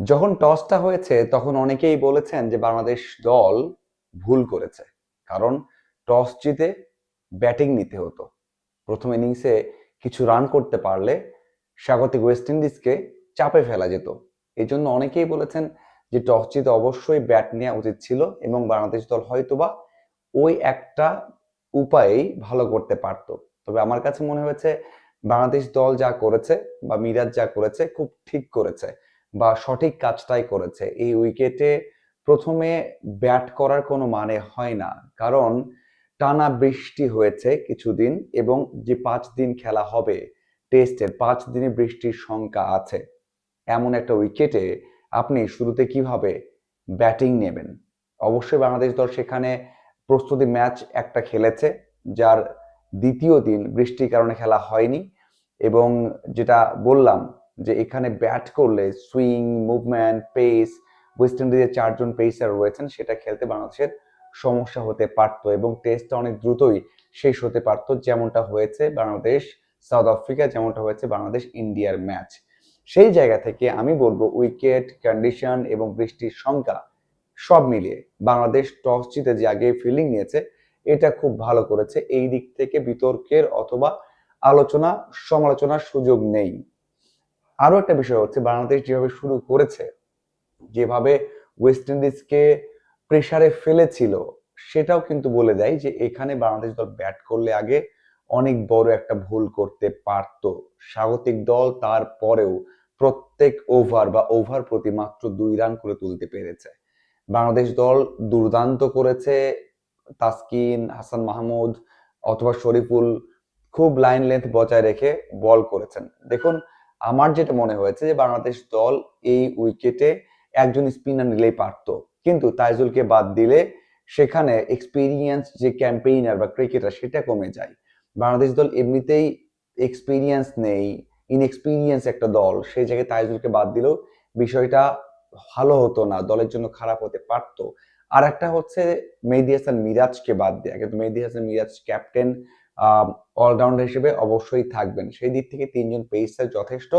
যখন টসটা হয়েছে, তখন অনেকেই বলেছেন যে বাংলাদেশ দল ভুল করেছে। কারণ টস জিতে ব্যাটিং নিতে হতো। প্রথম ইনিংসে কিছু রান করতে পারলে স্বাগতিক ওয়েস্ট ইন্ডিজকে চাপে ফেলা যেত। এই জন্য অনেকেই বলেছেন যে টস জিতে অবশ্যই ব্যাট নেওয়া উচিত ছিল এবং বাংলাদেশ দল হয়তোবা ওই একটা উপায়েই ভালো করতে পারত। তবে আমার কাছে মনে হয়েছে, বাংলাদেশ দল যা করেছে বা মিরাজ যা করেছে, খুব ঠিক করেছে। বা সঠিক কাজটাই করেছে। এই উইকেটে প্রথমে ব্যাট করার কোনো মানে হয় না। কারণ টানা বৃষ্টি হয়েছে কিছুদিন এবং যে পাঁচ দিন খেলা হবে টেস্টের, পাঁচ দিনে বৃষ্টির সংখ্যা আছে। এমন একটা উইকেটে আপনি শুরুতে কীভাবে ব্যাটিং নেবেন? অবশ্যই বাংলাদেশ দল সেখানে প্রস্তুতি ম্যাচ একটা খেলেছে, যার দ্বিতীয় দিন বৃষ্টির কারণে খেলা হয়নি এবং যেটা বললাম যে এখানে ব্যাট করলে সুইং মুভমেন্ট পেস ওয়েস্ট ইন্ডিজের চারজন পেসার রয়েছেন, সেটা খেলতে বাংলাদেশের সমস্যা হতে পারতো এবং টেস্টটা অনেক দ্রুতই শেষ হতে পারতো, যেমনটা হয়েছে বাংলাদেশ সাউথ আফ্রিকা যেমনটা হয়েছে বাংলাদেশ ইন্ডিয়ার ম্যাচ সেই জায়গা থেকে আমি বলব উইকেট কন্ডিশন এবং বৃষ্টির সংখ্যা সব মিলিয়ে বাংলাদেশ টস জিতে যে আগে ফিল্ডিং নিয়েছে, এটা খুব ভালো করেছে। এই দিক থেকে বিতর্কের অথবা আলোচনা, সমালোচনার সুযোগ নেই। আরও একটা বিষয় হচ্ছে, বাংলাদেশ যেভাবে শুরু করেছে, যেভাবে ওয়েস্ট ইন্ডিজকে প্রেসারে ফেলেছিল, সেটাও কিন্তু বলে দেয় যে এখানে বাংলাদেশ দল ব্যাট করলে আগে অনেক বড় একটা ভুল করতে পারত। স্বাগতিক দল তারপরেও প্রত্যেক ওভার বা ওভার প্রতি মাত্র দুই রান করে তুলতে পেরেছে। বাংলাদেশ দল দুর্দান্ত করেছে, তাসকিন, হাসান মাহমুদ অথবা শরীফুল খুব লাইন লেন্থ বজায় রেখে বল করেছেন। দেখুন আমার যেটা মনে হয়েছে যে বাংলাদেশ দল এই উইকেটে একজন স্পিনার নিলেই পারত। কিন্তু তাইজুলকে বাদ দিলে সেখানে এক্সপিরিয়েন্স যে ক্যাম্পেইনার বা ক্রিকেটার সেটা কমে যায়। বাংলাদেশ দল এমনিতেই এক্সপিরিয়েন্স নেই ইনএক্সপিরিয়েন্স একটা দল। সেই জায়গায় তাইজুলকে বাদ দিলেও বিষয়টা ভালো হতো না, দলের জন্য খারাপ হতে পারত। আর একটা হচ্ছে মেহেদি হাসান মিরাজকে বাদ দেয়া। কিন্তু Mehedi Hasan Miraz captain all rounder হিসেবে অবশ্যই থাকবেন। সেই দিক থেকে তিনজন পেসার যথেষ্ট।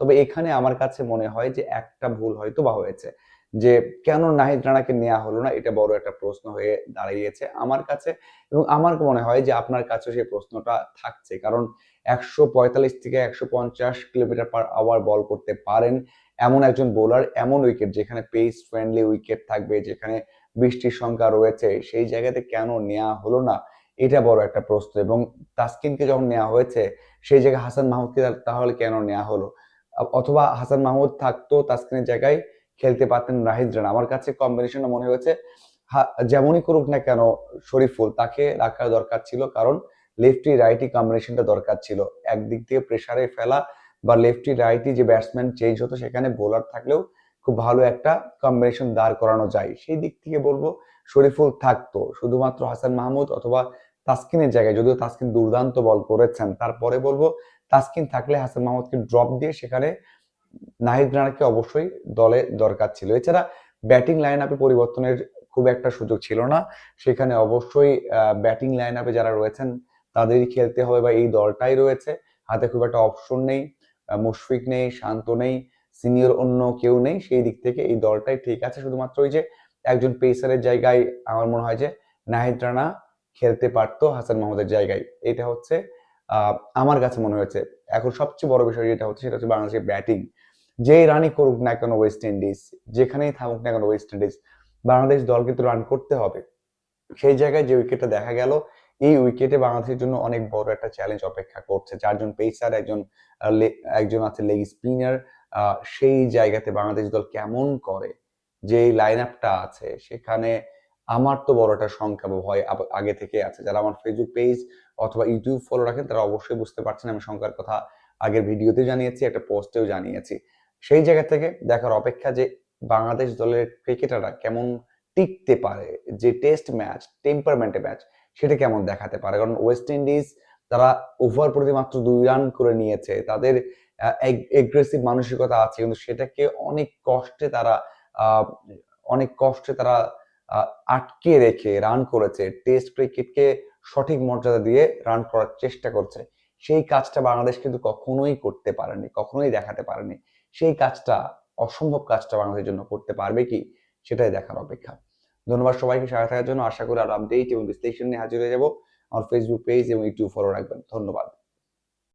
তবে এখানে আমার কাছে মনে হয় যে একটা ভুল হয়তো বা হয়েছে। যে কেন নাহিদ রানাকে নেওয়া হলো না, এটা বড় একটা প্রশ্ন হয়ে দাঁড়িয়েছে আমার কাছে। এবং আমার মনে হয় যে আপনার কাছে সেই প্রশ্নটা থাকছে। কারণ একশো পঁয়তাল্লিশ থেকে একশো পঞ্চাশ কিলোমিটার পার আওয়ার বল করতে পারেন এমন একজন বোলার এমন উইকেট যেখানে পেস ফ্রেন্ডলি উইকেট থাকবে, যেখানে বৃষ্টির সংখ্যা রয়েছে, সেই জায়গাতে কেন নেওয়া হলো না? এটা বড় একটা প্রশ্ন। এবং তাসকিনকে যখন নেওয়া হয়েছে, সেই জায়গায় হাসান মাহমুদকে তাহলে কেন নেওয়া হলো? অথবা হাসান মাহমুদ থাকতো তাসকিনের জায়গায়, খেলতে পারতেন রাহিদ রানা। আমার কাছে কম্বিনেশনটা মনে হয়েছে যেমনই করুক না কেন শরীফুল তাকে রাখার দরকার ছিল। কারণ লেফটি রাইটি কম্বিনেশনটা দরকার ছিল। একদিক থেকে প্রেসারে ফেলা বা লেফটি রাইটি যে ব্যাটসম্যান চেঞ্জ হতো, সেখানে বোলার থাকলেও খুব ভালো একটা কম্বিনেশন দাঁড় করানো যায়। সেই দিক থেকে বলব শরীফুল থাকতো। শুধুমাত্র হাসান মাহমুদ অথবা তাসকিনের জায়গায়, যদিও তাসকিন দুর্দান্ত বল করেছেন। তারপরে বলব, তাস্কিন থাকলে হাসান মাহমুদকে ড্রপ দিয়ে সেখানে নাহিদ রানাকে অবশ্যই দলে দরকার ছিল। এছাড়া ব্যাটিং লাইন আপে পরিবর্তনের খুব একটা সুযোগ ছিল না। সেখানে অবশ্যই ব্যাটিং লাইন আপে যারা রয়েছেন, তাদেরই খেলতে হবে বা এই দলটাই রয়েছে। হাতে খুব একটা অপশন নেই মুশফিক নেই, শান্ত নেই সিনিয়র অন্য কেউ নেই। সেই দিক থেকে এই দলটাই ঠিক আছে। শুধুমাত্র ওই যে একজন পেসারের জায়গায় আমার মনে হয় যে নাহিদ রানা খেলতে পারতো হাসান মাহমুদের জায়গায়। এটা হচ্ছে আমার কাছে মনে হয়েছে, এখন সবচেয়ে বড় বিষয় যেটা হচ্ছে সেটা হচ্ছে বাংলাদেশের ব্যাটিং। যেই রানই করুক না কেন ওয়েস্ট ইন্ডিজ যেখানেই থাকুক না কেন ওয়েস্ট ইন্ডিজ বাংলাদেশ দল কিন্তু রান করতে হবে। সেই জায়গায় যে উইকেটটা দেখা গেল, এই উইকেটে বাংলাদেশের জন্য অনেক বড় একটা চ্যালেঞ্জ অপেক্ষা করছে। চারজন পেসার একজন একজন আছে লেগ স্পিনার সেই জায়গাতে বাংলাদেশ দল কেমন করে যে লাইন আপটা আছে, সেখানে আমার তো বড় একটা সংখ্যা বা ভয় আগে থেকে আছে। যারা আমার ফেসবুক পেজ অথবা ইউটিউব ফলো রাখেন, তারা অবশ্যই বুঝতে পারছেন আমি সংখ্যার কথা আগের ভিডিওতে জানিয়েছি, একটা পোস্টেও জানিয়েছি। সেই জায়গা থেকে দেখার অপেক্ষা যে বাংলাদেশ দলের ক্রিকেটাররা কেমন টিকতে পারে, যে টেস্ট ম্যাচ টেম্পারমেন্টে ম্যাচ সেটা কেমন দেখাতে পারে? কারণ ওয়েস্ট ইন্ডিজ তারা ওভার প্রতি মাত্র দুই রান করে নিয়েছে। তাদের এগ্রেসিভ মানসিকতা আছে, কিন্তু সেটাকে অনেক কষ্টে তারা অনেক কষ্টে তারা আটকে রেখে রান করেছে টেস্ট ক্রিকেটকে সঠিক মর্যাদা দিয়ে রান করার চেষ্টা করছে। সেই কাজটা বাংলাদেশ কিন্তু কখনোই করতে পারেনি, কখনোই দেখাতে পারেনি। সেই কাজটা, অসম্ভব কাজটা বাংলাদেশের জন্য করতে পারবে কি? সেটাই দেখার অপেক্ষা। ধন্যবাদ সবাইকে সাথে থাকার জন্য। আশা করি আরও আপডেট এবং বিশ্লেষণ নিয়ে হাজির হয়ে যাব। আমার ফেসবুক পেজ এবং ইউটিউব ফলো রাখবেন। ধন্যবাদ।